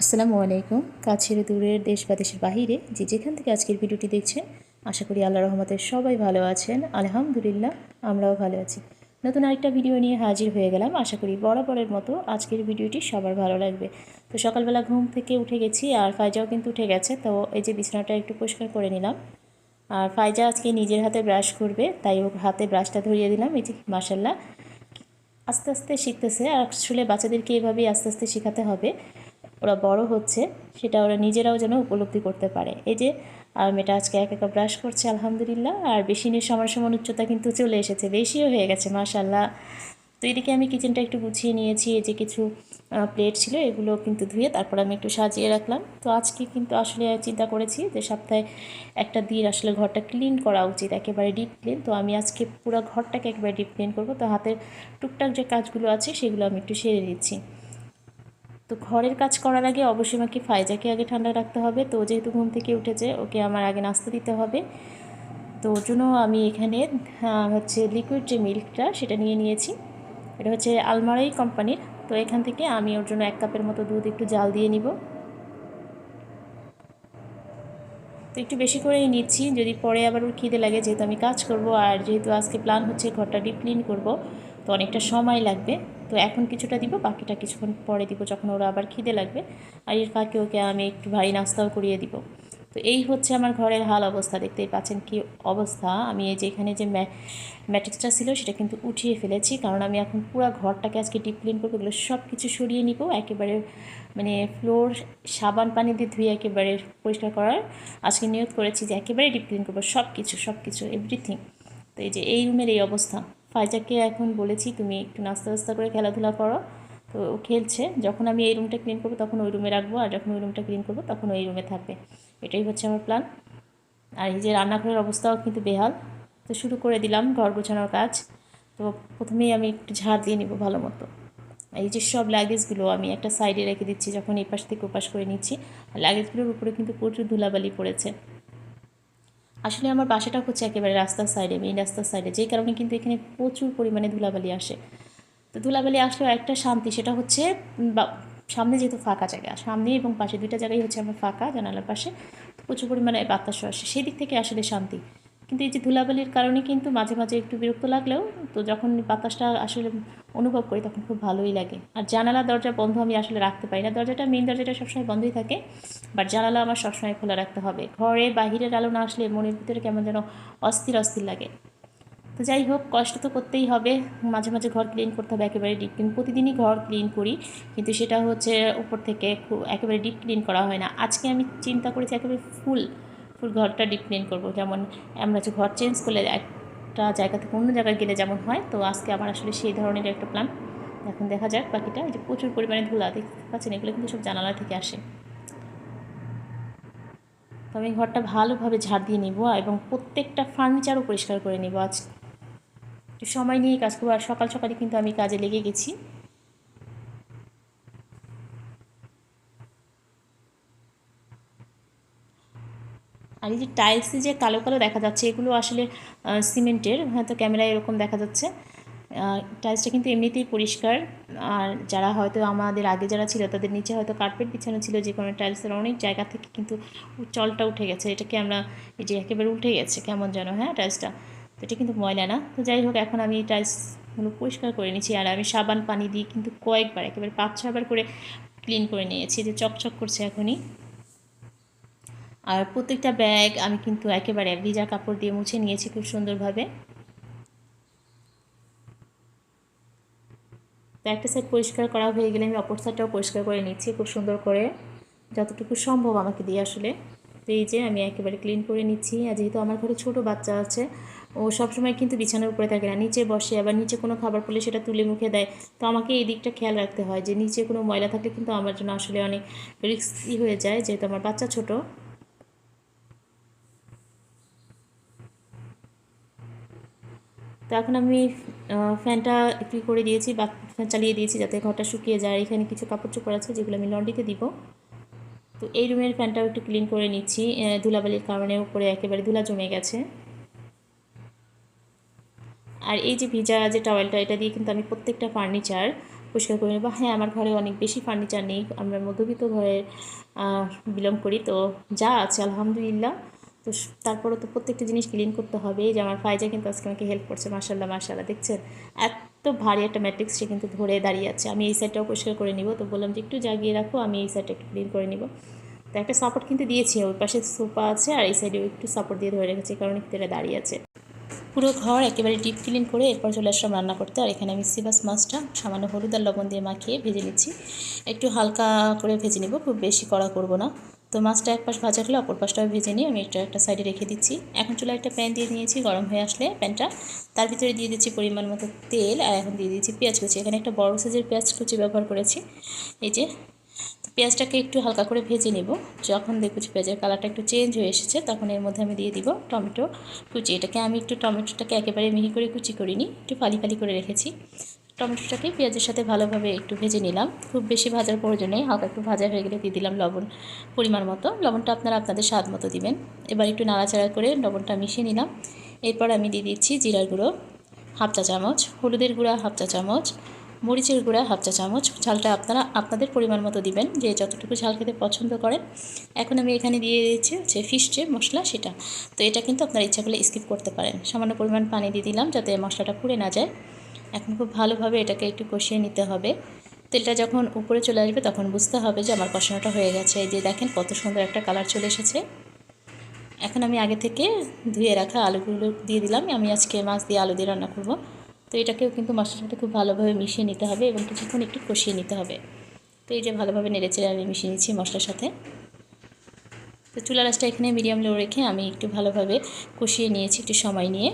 আসসালামু আলাইকুম। কাছের দূরের দেশ বা দেশের বাহিরে যে যেখান থেকে আজকের ভিডিওটি দেখছেন, আশা করি আল্লাহ রহমতের সবাই ভালো আছেন। আলহামদুলিল্লাহ, আমরাও ভালো আছি। নতুন আরেকটা ভিডিও নিয়ে হাজির হয়ে গেলাম। আশা করি বরাবরের মতো আজকের ভিডিওটি সবার ভালো লাগবে। তো সকালবেলা ঘুম থেকে উঠে গেছি আর ফাইজাও কিন্তু উঠে গেছে। তো এই যে বিছানাটা একটু পরিষ্কার করে নিলাম। আর ফাইজা আজকে নিজের হাতে ব্রাশ করবে, তাই ওর হাতে ব্রাশটা ধরিয়ে দিলাম। এই যে মাসাল্লাহ আস্তে আস্তে শিখতেছে। আসলে বাচ্চাদেরকে এভাবেই আস্তে আস্তে শেখাতে হবে। ওরা বড় হচ্ছে, সেটা ওরা নিজেরাও যেন উপলব্ধি করতে পারে। এই যে মেয়েটা আজকে এক একা ব্রাশ করছে, আলহামদুলিল্লাহ, আর বেশি নিয়ে সমান সমান উচ্চতা কিন্তু চলে এসেছে, বেশিও হয়ে গেছে মাশাল্লাহ তো এদিকে আমি কিচেনটা একটু গুছিয়ে নিয়েছি, এই যে কিছু প্লেট ছিল, এগুলো কিন্তু ধুয়ে তারপর আমি একটু সাজিয়ে রাখলাম। তো আজকে কিন্তু আসলে চিন্তা করেছি যে সপ্তাহে একটা দিন আসলে ঘরটা ক্লিন করা উচিত, একেবারে ডিপ ক্লিন তো আমি আজকে পুরো ঘরটাকে একেবারে ডিপ ক্লিন করব। তো হাতের টুকটাক যে কাজগুলো আছে, সেগুলো আমি একটু সেরে দিচ্ছি তো ঘরের কাজ করার আগে অবশ্যই আমাকে ফাইজাকে আগে ঠান্ডা রাখতে হবে। তো যেহেতু ঘুম থেকে উঠেছে, ওকে আমার আগে নাস্তা দিতে হবে। তো ওর জন্য আমি এখানে হচ্ছে লিকুইড যে মিল্কটা সেটা নিয়ে নিয়েছি। এটা হচ্ছে আলমারাই কোম্পানির। তো এখান থেকে আমি ওর জন্য এক কাপের মতো দুধ একটু জাল দিয়ে নিব। তো একটু বেশি করেই নিচ্ছি, যদি পরে আবার ওর খিদে লাগে যেহেতু আমি কাজ করব আর যেহেতু আজকে প্ল্যান হচ্ছে ঘরটা ডিপ ক্লিন করব, তো অনেকটা সময় লাগবে। তো এখন কিছুটা দিব, বাকিটা কিছুক্ষণ পরে দিব যখন ওরা আবার খিদে লাগবে। আর এর ফাঁকে ওকে আমি একটু ভারী নাস্তাও করিয়ে দিব। তো এই হচ্ছে আমার ঘরের হাল অবস্থা, দেখতেই পাচ্ছেন কি অবস্থা। আমি এই যে এখানে যে ম্যাট্রিক্সটা ছিল সেটা কিন্তু উঠিয়ে ফেলেছি, কারণ আমি এখন পুরো ঘরটাকে আজকে ডিপ ক্লিন করব, এগুলো সব কিছু সরিয়ে নিব, একেবারে মানে ফ্লোর সাবান পানি দিয়ে ধুয়ে একেবারে পরিষ্কার করার। আজকে নিয়োগ করেছি যে একেবারে ডিপ ক্লিন করব সব কিছু সব কিছু এভরিথিং তো এই যে এই রুমের এই অবস্থা। ফাইজাকে এখন বলেছি, তুমি একটু নাস্তা নাস্তা করে খেলাধুলা করো। তো ও খেলছে। যখন আমি এই রুমটা ক্লিন করব তখন ওই রুমে রাখব। আর যখন ওই রুমটা ক্লিন করব তখন ওই রুমে থাকবে। এটাই হচ্ছে আমার প্ল্যান আর এই যে রান্নাঘরের অবস্থাও কিন্তু বেহাল। তো শুরু করে দিলাম ঘর গোছানোর কাজ। তো প্রথমেই আমি একটু ঝাড় দিয়ে নিব ভালো মতো। এই যে সব লাগেজগুলো আমি একটা সাইডে রেখে দিচ্ছি, যখন এই পাশ থেকে ওপাশ করে নিচ্ছি। আর লাগেজগুলোর উপরে কিন্তু প্রচুর ধুলাবালি পড়েছে। আসলে আমার বাসাটা হচ্ছে একেবারে রাস্তার সাইডে মেইন রাস্তার সাইডে যেই কারণে কিন্তু এখানে প্রচুর পরিমাণে ধুলাবালি আসে। তো ধুলাবালি আসলেও একটা শান্তি, সেটা হচ্ছে সামনে যেহেতু ফাঁকা জায়গা, সামনে এবং পাশে দুইটা জায়গায় হচ্ছে আমার ফাঁকা জানালার পাশে প্রচুর পরিমাণে বাতাসও আসে। সেই দিক থেকে আসলে শান্তি। কিন্তু এই যে ধুলাবালির কারণে কিন্তু মাঝে মাঝে একটু বিরক্ত লাগলেও, তো যখন বাতাসটা আসলে অনুভব করি তখন খুব ভালোই লাগে। আর জানালা, দরজা বন্ধ আমি আসলে রাখতে পারি না। দরজাটা মেন দরজাটা সবসময় বন্ধই থাকে বাট জানালা আমার সবসময় খোলা রাখতে হবে। ঘরে বাহিরের আলো না আসলে মনের ভিতরে কেমন যেন অস্থির অস্থির লাগে। তো যাই হোক, কষ্ট তো করতেই হবে। মাঝে মাঝে ঘর ক্লিন করতে হবে, একেবারে ডিপ ক্লিন প্রতিদিনই ঘর ক্লিন করি, কিন্তু সেটা হচ্ছে উপর থেকে একেবারে ডিপ ক্লিন করা হয় না। আজকে আমি চিন্তা করেছি একেবারে ফুল ফুল ঘরটা ডিপ ক্লিন করব। যেমন আমরা হচ্ছে ঘর চেঞ্জ করলে একটা জায়গা থেকে অন্য জায়গায় গেলে যেমন হয়, তো আজকে আমার আসলে সেই ধরনের একটা প্ল্যান এখন দেখা যাক, বাকিটা যে প্রচুর পরিমাণে ধুলা, দেখতে পাচ্ছেন? এগুলো কিন্তু সব জানালা থেকে আসে। তো আমি ঘরটা ভালোভাবে ঝাড় দিয়ে নিব, এবং প্রত্যেকটা ফার্নিচারও পরিষ্কার করে নিব আজ একটু সময় নিয়ে কাজ করব, আর সকাল সকালে কিন্তু আমি কাজে লেগে গেছি। আর এই যে টাইলসে যে কালো কালো দেখা যাচ্ছে, এগুলো আসলে সিমেন্টের হয়তো ক্যামেরায় এরকম দেখা যাচ্ছে। টাইলসটা কিন্তু এমনিতেই পরিষ্কার। আর যারা হয়তো আমাদের আগে যারা ছিল, তাদের নিচে হয়তো কার্পেট বিছানো ছিল, যে কোনো টাইলসের অনেক জায়গা থেকে কিন্তু চলটা উঠে গেছে। এটাকে আমরা, এই যে একেবারে উঠে গেছে, কেমন যেন হ্যাঁ টাইলসটা তো এটা কিন্তু ময়লা না। তো যাই হোক, এখন আমি টাইলসগুলো পরিষ্কার করে নিয়েছি আর আমি সাবান, পানি দিয়ে কিন্তু কয়েকবার, একেবারে পাঁচ ছবার করে ক্লিন করে নিয়েছি। যে চকচক করছে এখনই। আর প্রত্যেকটা ব্যাগ আমি কিন্তু একেবারে ভিজা কাপড় দিয়ে মুছে নিয়েছি খুব সুন্দরভাবে। তো একটা সাইড পরিষ্কার করা হয়ে গেলে আমি অপর সাইডটাও পরিষ্কার করে নিচ্ছি খুব সুন্দর করে। যতটুকু সম্ভব আমাকে দিয়ে আসলে। তো এই যে আমি একেবারে ক্লিন করে নিচ্ছি। আর যেহেতু আমার ঘরে ছোট বাচ্চা আছে ও সবসময় কিন্তু বিছানার উপরে থাকে না। নিচে বসে আবার নিচে কোনো খাবার পড়লে সেটা তুলে মুখে দেয়। তো আমাকে এই দিকটা খেয়াল রাখতে হয় যে নিচে কোনো ময়লা থাকলে কিন্তু আমার জন্য আসলে অনেক রিস্কি হয়ে যায়, যেহেতু আমার বাচ্চা ছোট। তো এখন আমি ফ্যানটা একটু করে দিয়েছি, বা, ফ্যান চালিয়ে দিয়েছি যাতে ঘরটা শুকিয়ে যায়। এখানে কিছু কাপড় চোপড় আছে যেগুলো আমি লন্ড্রিতে দিব। তো এই রুমের ফ্যানটাও একটু ক্লিন করে নিচ্ছি। ধুলাবালির কারণে উপরে একেবারে ধুলা জমে গেছে। আর এই যে ভিজা যে টাওয়েলটা এটা দিয়ে কিন্তু আমি প্রত্যেকটা ফার্নিচার পরিষ্কার করে নেব। হ্যাঁ আমার ঘরে অনেক বেশি ফার্নিচার নেই, আমরা মধ্যবিত্ত ঘরে বিলং করি। তো যা আছে, আলহামদুলিল্লাহ। তো তারপরে তো প্রত্যেকটা জিনিস ক্লিন করতে হবে। যে আমার ফাইজা কিন্তু আজকে আমাকে হেল্প করছে মার্শাল্লাহ মার্শাল্লাহ দেখছেন? এত ভারী একটা ম্যাট্রিক্স সে কিন্তু ধরে দাঁড়িয়ে আছে। আমি এই সাইডটাও পরিষ্কার করে নিব। তো বললাম যে একটু জাগিয়ে রাখো, আমি এই সাইডটা একটু ক্লিন করে নিব। তো একটা সাপোর্ট কিন্তু দিয়েছি, ওই পাশে সোফা আছে, আর এই সাইডেও একটু সাপোর্ট দিয়ে ধরে রেখেছি, কারণ একটু এরা দাঁড়িয়ে আছে। পুরো ঘর একেবারে ডিপ ক্লিন করে এরপর চলে আসলাম রান্না করতে। আর এখানে আমি সিবাস মাছটা, সামান্য হলুদ আর লবণ দিয়ে মাখিয়ে ভেজে নিচ্ছি। একটু হালকা করে ভেজে নিব, খুব বেশি কড়া করব না। তো মাছটা এক পাশ ভাজা হলে, অপর পাশটাও ভেজে নিয়ে আমি এটা একটা সাইডে রেখে দিচ্ছি। এখন চুলা একটা প্যান দিয়ে নিয়েছি, গরম হয়ে আসলে প্যানটা তার ভিতরে দিয়ে দিচ্ছি পরিমাণ মতো তেল, আর এখন দিয়ে দিচ্ছি পেঁয়াজ কুচি। এখানে একটা বড় সাইজের পেঁয়াজ কুচি ব্যবহার করেছি। এই যে তো পেঁয়াজটাকে একটু হালকা করে ভেজে নেব। যখন দেখব যে পেঁয়াজের কালারটা একটু চেঞ্জ হয়ে এসেছে, তখন এর মধ্যে আমি দিয়ে দিব টমেটো কুচি। এটাকে আমি একটু টমেটোটাকে একেবারে মিহি করে কুচি করিনি, একটু ফালি ফালি করে রেখেছি। টমেটোটাকে পেঁয়াজের সাথে ভালোভাবে একটু ভেজে নিলাম। খুব বেশি ভাজার প্রয়োজন নেই, হালকা একটু ভাজা হয়ে গেলে দিয়ে দিলাম লবণ পরিমাণ মতো। লবণটা আপনারা আপনাদের স্বাদ মতো দিবেন। এবার একটু নাড়াচাড়া করে লবণটা মিশিয়ে নিলাম। এরপর আমি দিয়ে দিচ্ছি জিরার গুঁড়ো, হাফ চা চামচ, হলুদের গুঁড়া, হাফ চা চামচ মরিচের গুঁড়া হাফ চা চামচ। ঝালটা আপনারা, আপনাদের পরিমাণ মতো দিবেন, যে যতটুকু ঝাল খেতে পছন্দ করেন এখন আমি এখানে দিয়ে দিচ্ছি হচ্ছে ফিশ যে মশলা, সেটা। তো এটা কিন্তু আপনারা ইচ্ছা করলে স্কিপ করতে পারেন। সামান্য পরিমাণ পানি দিয়ে দিলাম যাতে মশলাটা পুড়ে না যায়। এখন খুব ভালোভাবে এটাকে একটু কষিয়ে নিতে হবে। তেলটা যখন উপরে চলে আসবে তখন বুঝতে হবে যে আমার কষানোটা হয়ে গেছে। যে দেখেন কত সুন্দর একটা কালার চলে এসেছে। এখন আমি আগে থেকে ধুয়ে রাখা আলুগুলো দিয়ে দিলাম। আমি আজকে মাছ দিয়ে আলু দিয়ে রান্না করব। তো এটাকেও কিন্তু মশলার সাথে খুব ভালোভাবে মিশিয়ে নিতে হবে এবং কিছুক্ষণ একটু কষিয়ে নিতে হবে। তো এই যে ভালোভাবে নেড়েচেড়ে আমি মিশিয়ে নিচ্ছি মশলার সাথে। তো চুলা রাসটা এখানে মিডিয়াম লো রেখে আমি একটু ভালোভাবে কষিয়ে নিয়েছি একটু সময় নিয়ে।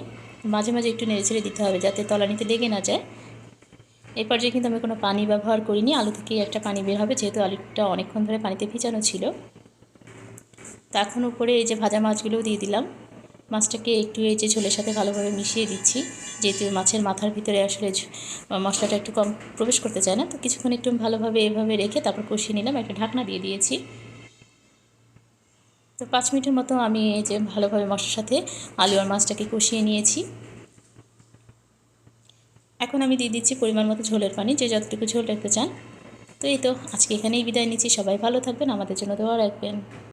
মাঝে মাঝে একটু নেড়েচেড়ে দিতে হবে যাতে তলানিতে লেগে না যায়। এই পর্যায়ে কিন্তু আমি কোনো পানি ব্যবহার করিনি, আলু থেকেই একটা পানি বের হবে যেহেতু আলুটা অনেকক্ষণ ধরে পানিতে ভিজানো ছিল। তো এখন উপরে এই যে ভাজা মাছগুলোও দিয়ে দিলাম। মাছটাকে একটু এই যে ঝোলের সাথে ভালোভাবে মিশিয়ে দিচ্ছি, যেহেতু মাছের মাথার ভিতরে আসলে মশলাটা একটু কম প্রবেশ করতে চায় না, তো কিছুক্ষণ একটু ভালোভাবে এভাবে রেখে তারপর কষিয়ে নিলাম, একটা ঢাকনা দিয়ে দিয়েছি। তো পাঁচ মিনিটের মতো আমি এই যে ভালোভাবে মশলার সাথে আলু আর মাছটাকে কষিয়ে নিয়েছি। এখন আমি দিয়ে দিচ্ছি পরিমাণ মতো ঝোলের পানি, যে যতটুকু ঝোল রাখতে চান। তো এই তো, আজকে এখানেই বিদায় নিচ্ছি, সবাই ভালো থাকবেন, আমাদের জন্য দোয়া রাখবেন।